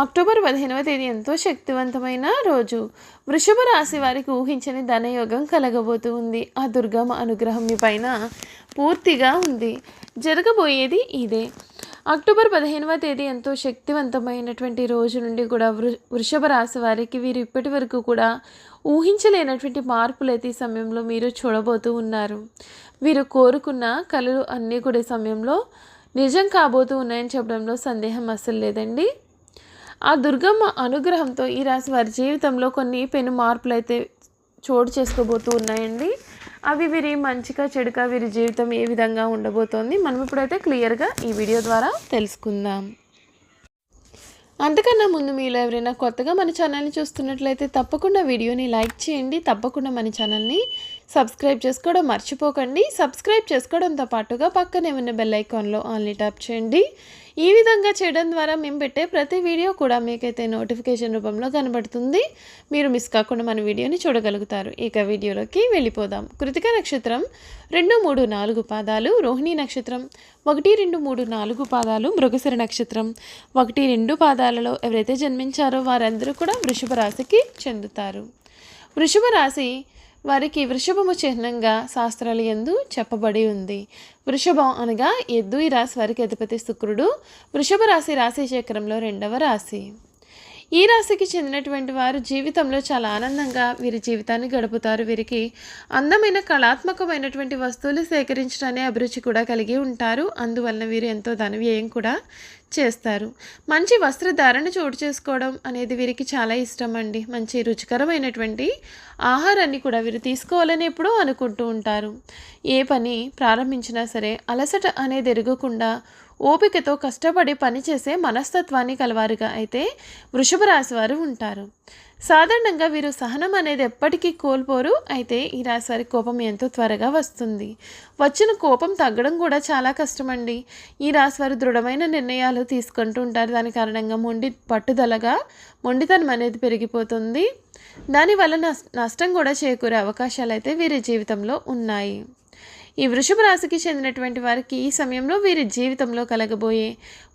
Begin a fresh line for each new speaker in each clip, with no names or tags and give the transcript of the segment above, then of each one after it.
October పదిహేనవ తేదీ ఎంతో శక్తివంతమైన రోజు. వృషభ రాశి వారికి ఊహించని ధనయోగం కలగబోతూ ఉంది. ఆ దుర్గమ్మ అనుగ్రహం మీ పైన పూర్తిగా ఉంది. జరగబోయేది ఇదే. అక్టోబర్ పదిహేనవ తేదీ ఎంతో శక్తివంతమైనటువంటి రోజు నుండి కూడా వృ వృషభ రాశి వారికి వీరు ఇప్పటి వరకు కూడా ఊహించలేనటువంటి మార్పులు అయితే ఈ సమయంలో మీరు చూడబోతూ ఉన్నారు. వీరు కోరుకున్న కళలు అన్నీ కూడా సమయంలో నిజం కాబోతూ ఉన్నాయని చెప్పడంలో సందేహం అస్సలు లేదండి. ఆ దుర్గమ్మ అనుగ్రహంతో ఈ రాశి వారి జీవితంలో కొన్ని పెను మార్పులు అయితే చోటు చేసుకోబోతూ ఉన్నాయండి. అవి వీరి మంచిగా చెడుగా వీరి జీవితం ఏ విధంగా ఉండబోతోంది మనం ఇప్పుడైతే క్లియర్గా ఈ వీడియో ద్వారా తెలుసుకుందాం. అంతకన్నా ముందు మీలో ఎవరైనా కొత్తగా మన ఛానల్ని చూస్తున్నట్లయితే తప్పకుండా వీడియోని లైక్ చేయండి. తప్పకుండా మన ఛానల్ని సబ్స్క్రైబ్ చేసుకోవడం మర్చిపోకండి. సబ్స్క్రైబ్ చేసుకోవడంతో పాటుగా పక్కనే ఉన్న బెల్ ఐకాన్లో ఆన్లీ ట్యాప్ చేయండి. ఈ విధంగా చేయడం ద్వారా మేము పెట్టే ప్రతి వీడియో కూడా మీకైతే నోటిఫికేషన్ రూపంలో కనబడుతుంది. మీరు మిస్ కాకుండా మన వీడియోని చూడగలుగుతారు. ఇక వీడియోలోకి వెళ్ళిపోదాం. కృతిక నక్షత్రం రెండు మూడు నాలుగు పాదాలు రోహిణి నక్షత్రం ఒకటి రెండు మూడు నాలుగు పాదాలు మృగశిర నక్షత్రం ఒకటి రెండు పాదాలలో ఎవరైతే జన్మించారో వారందరూ కూడా వృషభ రాశికి చెందుతారు. వృషభ రాశి వారికి వృషభము చిహ్నంగా శాస్త్రాలు ఎందు చెప్పబడి ఉంది. వృషభం అనగా ఎద్దు ఈ రాశి వారికి అధిపతి శుక్రుడు. వృషభ రాశి రాశి చక్రంలో రెండవ రాశి. ఈ రాశికి చెందినటువంటి వారు జీవితంలో చాలా ఆనందంగా వీరి జీవితాన్ని గడుపుతారు. వీరికి అందమైన కళాత్మకమైనటువంటి వస్తువులు సేకరించడానే అభిరుచి కూడా కలిగి ఉంటారు. అందువలన వీరు ఎంతో ధన వ్యయం కూడా చేస్తారు. మంచి వస్త్రధారణ చోటు చేసుకోవడం అనేది వీరికి చాలా ఇష్టం అండి. మంచి రుచికరమైనటువంటి ఆహారాన్ని కూడా వీరు తీసుకోవాలని ఎప్పుడూ అనుకుంటూ ఉంటారు. ఏ పని ప్రారంభించినా సరే అలసట అనేది ఎరగకుండా ఓపికతో కష్టపడి పనిచేసే మనస్తత్వాన్ని కలవారుగా అయితే వృషభ రాశి వారు ఉంటారు. సాధారణంగా వీరు సహనం అనేది ఎప్పటికీ కోల్పోరు. అయితే ఈ రాశి వారి కోపం ఎంతో త్వరగా వస్తుంది. వచ్చిన కోపం తగ్గడం కూడా చాలా కష్టమండి. ఈ రాశి వారు దృఢమైన నిర్ణయాలు తీసుకుంటూ ఉంటారు. దాని కారణంగా మొండి పట్టుదలగా మొండితనం అనేది పెరిగిపోతుంది. దానివల్ల నష్టం కూడా చేకూరే అవకాశాలు అయితే వీరి జీవితంలో ఉన్నాయి. ఈ వృషభ రాశికి చెందినటువంటి వారికి ఈ సమయంలో వీరి జీవితంలో కలగబోయే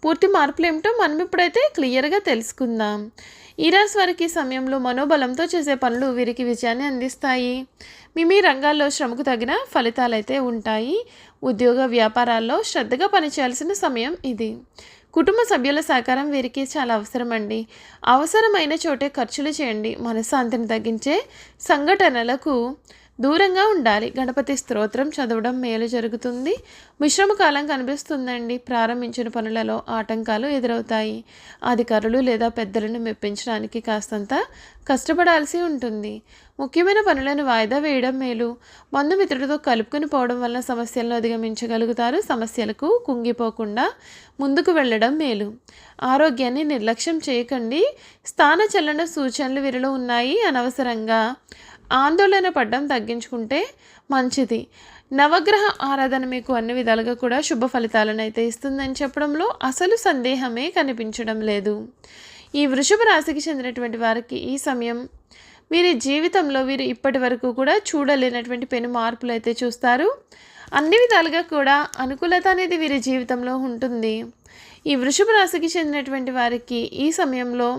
పూర్తి మార్పులు ఏమిటో మనం ఇప్పుడైతే క్లియర్గా తెలుసుకుందాం. ఈ రాశి వారికి సమయంలో మనోబలంతో చేసే పనులు వీరికి విజయాన్ని అందిస్తాయి. మీ మీ రంగాల్లో శ్రమకు తగిన ఫలితాలు అయితే ఉంటాయి. ఉద్యోగ వ్యాపారాల్లో శ్రద్ధగా పనిచేయాల్సిన సమయం ఇది. కుటుంబ సభ్యుల సహకారం వీరికి చాలా అవసరమండి. అవసరమైన చోటే ఖర్చులు చేయండి. మనశ్శాంతిని తగ్గించే సంఘటనలకు దూరంగా ఉండాలి. గణపతి స్తోత్రం చదవడం మేలు జరుగుతుంది. మిశ్రమ కాలం కనిపిస్తుందండి. ప్రారంభించిన పనులలో ఆటంకాలు ఎదురవుతాయి. అధికారులు లేదా పెద్దలను మెప్పించడానికి కాస్తంత కష్టపడాల్సి ఉంటుంది. ముఖ్యమైన పనులను వాయిదా వేయడం మేలు. బంధుమిత్రుడితో కలుపుకొని పోవడం వల్ల సమస్యలను అధిగమించగలుగుతారు. సమస్యలకు కుంగిపోకుండా ముందుకు వెళ్ళడం మేలు. ఆరోగ్యాన్ని నిర్లక్ష్యం చేయకండి. స్థాన చలన సూచనలు వీరిలో ఉన్నాయి. అనవసరంగా ఆందోళన పడ్డం తగ్గించుకుంటే మంచిది. నవగ్రహ ఆరాధన మీకు అన్ని విధాలుగా కూడా శుభ ఫలితాలను అయితే ఇస్తుందని చెప్పడంలో అసలు సందేహమే కనిపించడం లేదు. ఈ వృషభ రాశికి చెందినటువంటి వారికి ఈ సమయం వీరి జీవితంలో వీరు ఇప్పటి వరకు కూడా చూడలేనటువంటి పెను మార్పులు అయితే చూస్తారు. అన్ని విధాలుగా కూడా అనుకూలత అనేది వీరి జీవితంలో ఉంటుంది. ఈ వృషభ రాశికి చెందినటువంటి వారికి ఈ సమయంలో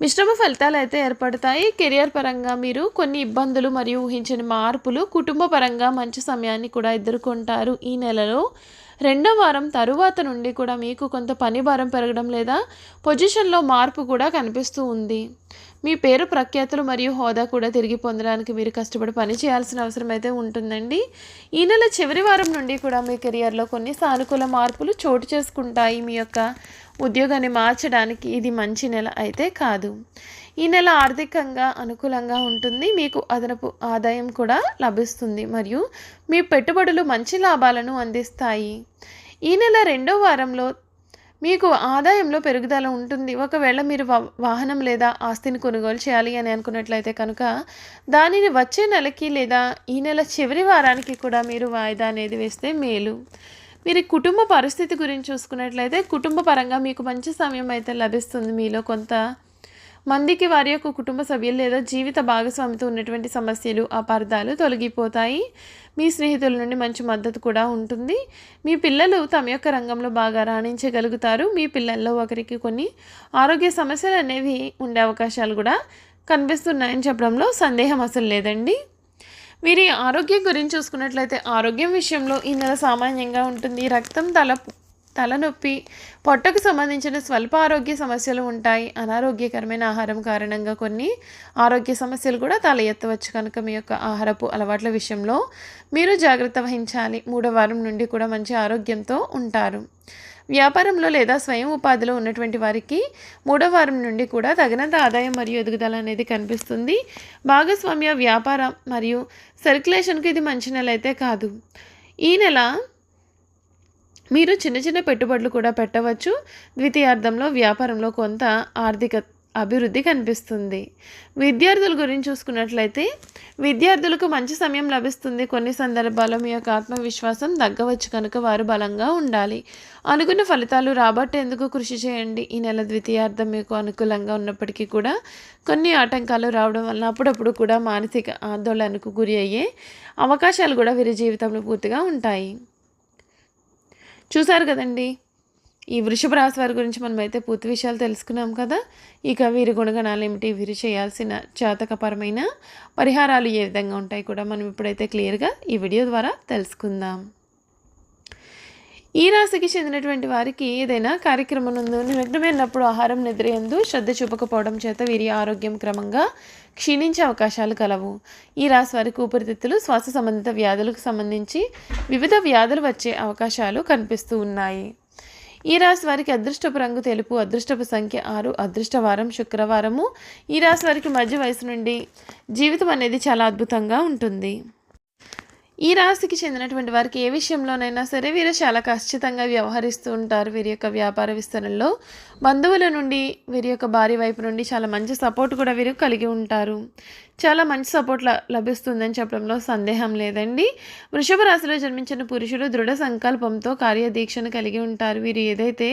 మిశ్రమ ఫలితాలు అయితే ఏర్పడతాయి. కెరియర్ పరంగా మీరు కొన్ని ఇబ్బందులు మరియు ఊహించని మార్పులు కుటుంబ పరంగా మంచి సమయాన్ని కూడా ఎదుర్కొంటారు ఈ నెలలో. రెండో వారం తరువాత నుండి కూడా మీకు కొంత పని భారం పెరగడం లేదా పొజిషన్లో మార్పు కూడా కనిపిస్తూ ఉంది. మీ పేరు ప్రఖ్యాతులు మరియు హోదా కూడా తిరిగి పొందడానికి మీరు కష్టపడి పని చేయాల్సిన అవసరం అయితే ఉంటుందండి. ఈ నెల చివరి వారం నుండి కూడా మీ కెరియర్లో కొన్ని సానుకూల మార్పులు చోటు చేసుకుంటాయి. మీ యొక్క ఉద్యోగాన్ని మార్చడానికి ఇది మంచి నెల అయితే కాదు. ఈ నెల ఆర్థికంగా అనుకూలంగా ఉంటుంది. మీకు అదనపు ఆదాయం కూడా లభిస్తుంది మరియు మీ పెట్టుబడులు మంచి లాభాలను అందిస్తాయి. ఈ నెల రెండో వారంలో మీకు ఆదాయంలో పెరుగుదల ఉంటుంది. ఒకవేళ మీరు వా- వాహనం లేదా ఆస్తిని కొనుగోలు చేయాలి అని అనుకున్నట్లయితే కనుక దానిని వచ్చే నెలకి లేదా ఈ నెల చివరి వారానికి కూడా మీరు వాయిదా అనేది వేస్తే మేలు. మీరు కుటుంబ పరిస్థితి గురించి చూసుకున్నట్లయితే కుటుంబ పరంగా మీకు మంచి సమయం అయితే లభిస్తుంది. మీలో కొంత మందికి వారి యొక్క కుటుంబ సభ్యులు లేదా జీవిత భాగస్వామితో ఉన్నటువంటి సమస్యలు అపార్థాలు తొలగిపోతాయి. మీ స్నేహితుల నుండి మంచి మద్దతు కూడా ఉంటుంది. మీ పిల్లలు తమ యొక్క రంగంలో బాగా రాణించగలుగుతారు. మీ పిల్లల్లో ఒకరికి కొన్ని ఆరోగ్య సమస్యలు అనేవి ఉండే అవకాశాలు కూడా కనిపిస్తున్నాయని చెప్పడంలో సందేహం అసలు లేదండి. వీరి ఆరోగ్యం గురించి చూసుకున్నట్లయితే ఆరోగ్యం విషయంలో ఈ నెల సామాన్యంగా ఉంటుంది. రక్తం తల తలనొప్పి పొట్టకు సంబంధించిన స్వల్ప ఆరోగ్య సమస్యలు ఉంటాయి. అనారోగ్యకరమైన ఆహారం కారణంగా కొన్ని ఆరోగ్య సమస్యలు కూడా తల ఎత్తవచ్చు. కనుక మీ యొక్క ఆహారపు అలవాట్ల విషయంలో మీరు జాగ్రత్త వహించాలి. మూడో వారం నుండి కూడా మంచి ఆరోగ్యంతో ఉంటారు. వ్యాపారంలో లేదా స్వయం ఉపాధిలో ఉన్నటువంటి వారికి మూడో వారం నుండి కూడా తగినంత ఆదాయం మరియు ఎదుగుదల అనేది కనిపిస్తుంది. భాగస్వామ్య వ్యాపారం మరియు సర్క్యులేషన్కి ఇది మంచి నెల అయితే కాదు. ఈ నెల మీరు చిన్న చిన్న పెట్టుబడులు కూడా పెట్టవచ్చు. ద్వితీయార్థంలో వ్యాపారంలో కొంత ఆర్థిక అభివృద్ధి కనిపిస్తుంది. విద్యార్థుల గురించి చూసుకున్నట్లయితే విద్యార్థులకు మంచి సమయం లభిస్తుంది. కొన్ని సందర్భాల్లో మీ యొక్క ఆత్మవిశ్వాసం తగ్గవచ్చు. కనుక వారు బలంగా ఉండాలి. అనుకున్న ఫలితాలు రాబట్టేందుకు కృషి చేయండి. ఈ నెల ద్వితీయార్థం మీకు అనుకూలంగా ఉన్నప్పటికీ కూడా కొన్ని ఆటంకాలు రావడం వలన అప్పుడప్పుడు కూడా మానసిక ఆందోళనకు గురి అయ్యే అవకాశాలు కూడా వీరి జీవితంలో పూర్తిగా ఉంటాయి. చూశారు కదండి? ఈ వృషభ రాశి వారి గురించి మనమైతే పూర్తి విషయాలు తెలుసుకున్నాం కదా. ఇక వీరి గుణగణాలు ఏమిటి? వీరు చేయాల్సిన జాతకపరమైన పరిహారాలు ఏ విధంగా ఉంటాయి కూడా మనం ఇప్పుడైతే క్లియర్గా ఈ వీడియో ద్వారా తెలుసుకుందాం. ఈ రాశికి చెందినటువంటి వారికి ఏదైనా కార్యక్రమం నందు నిమగ్నమైనప్పుడు ఆహారం నిద్రయందు శ్రద్ధ చూపకపోవడం చేత వీరి ఆరోగ్యం క్రమంగా క్షీణించే అవకాశాలు కలవు. ఈ రాశి వారికి ఊపిరితిత్తులు శ్వాస సంబంధిత వ్యాధులకు సంబంధించి వివిధ వ్యాధులు వచ్చే అవకాశాలు కనిపిస్తూ ఉన్నాయి. ఈ రాశి వారికి అదృష్టపు రంగు తెలుపు అదృష్టపు సంఖ్య ఆరు అదృష్టవారం శుక్రవారము. ఈ రాశి వారికి మధ్య వయసు నుండి జీవితం అనేది చాలా అద్భుతంగా ఉంటుంది. ఈ రాశికి చెందినటువంటి వారికి ఏ విషయంలోనైనా సరే వీరు చాలా ఖచ్చితంగా వ్యవహరిస్తూ ఉంటారు. వీరి యొక్క వ్యాపార విస్తరణలో బంధువుల నుండి వీరి యొక్క భార్య వైపు నుండి చాలా మంచి సపోర్ట్ కూడా వీరు కలిగి ఉంటారు. చాలా మంచి సపోర్ట్ లభిస్తుందని చెప్పడంలో సందేహం లేదండి. వృషభ రాశిలో జన్మించిన పురుషులు దృఢ సంకల్పంతో కార్యదీక్షను కలిగి ఉంటారు. వీరు ఏదైతే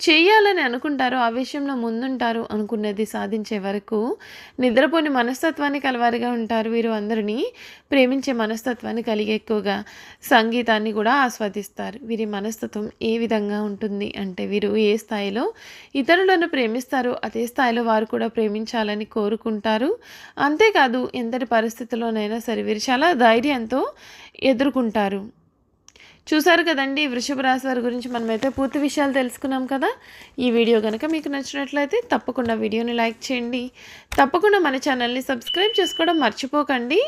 చేయాలని అనుకుంటారో ఆ విషయంలో ముందుంటారు అనుకున్నది సాధించే వరకు నిద్రపోని మనస్తత్వాన్ని కలవారిగా ఉంటారు. వీరు అందరినీ ప్రేమించే మనస్తత్వాన్ని కలిగి ఎక్కువగా సంగీతాన్ని కూడా ఆస్వాదిస్తారు. వీరి మనస్తత్వం ఏ విధంగా ఉంటుంది అంటే వీరు ఏ స్థాయిలో ఇతరులను ప్రేమిస్తారో అదే స్థాయిలో వారు కూడా ప్రేమించాలని కోరుకుంటారు. అంతే అంతేకాదు ఎంతటి పరిస్థితుల్లోనైనా సరే వీరు చాలా ధైర్యంతో ఎదుర్కొంటారు. చూసారు కదండి వృషభ రాశి వారి గురించి మనమైతే పూర్తి విషయాలు తెలుసుకున్నాం కదా. ఈ వీడియో కనుక మీకు నచ్చినట్లయితే తప్పకుండా వీడియోని లైక్ చేయండి. తప్పకుండా మన ఛానల్ని సబ్స్క్రైబ్ చేసుకోవడం మర్చిపోకండి.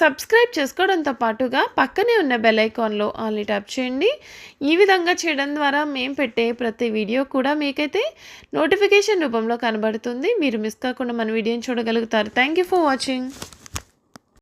సబ్స్క్రైబ్ చేసుకోవడంతో పాటుగా పక్కనే ఉన్న బెల్ ఐకాన్లో ఆన్లీ ట్యాప్ చేయండి. ఈ విధంగా చేయడం ద్వారా మేము పెట్టే ప్రతి వీడియో కూడా మీకైతే నోటిఫికేషన్ రూపంలో కనబడుతుంది. మీరు మిస్ కాకుండా మన వీడియోని చూడగలుగుతారు. Thank you for watching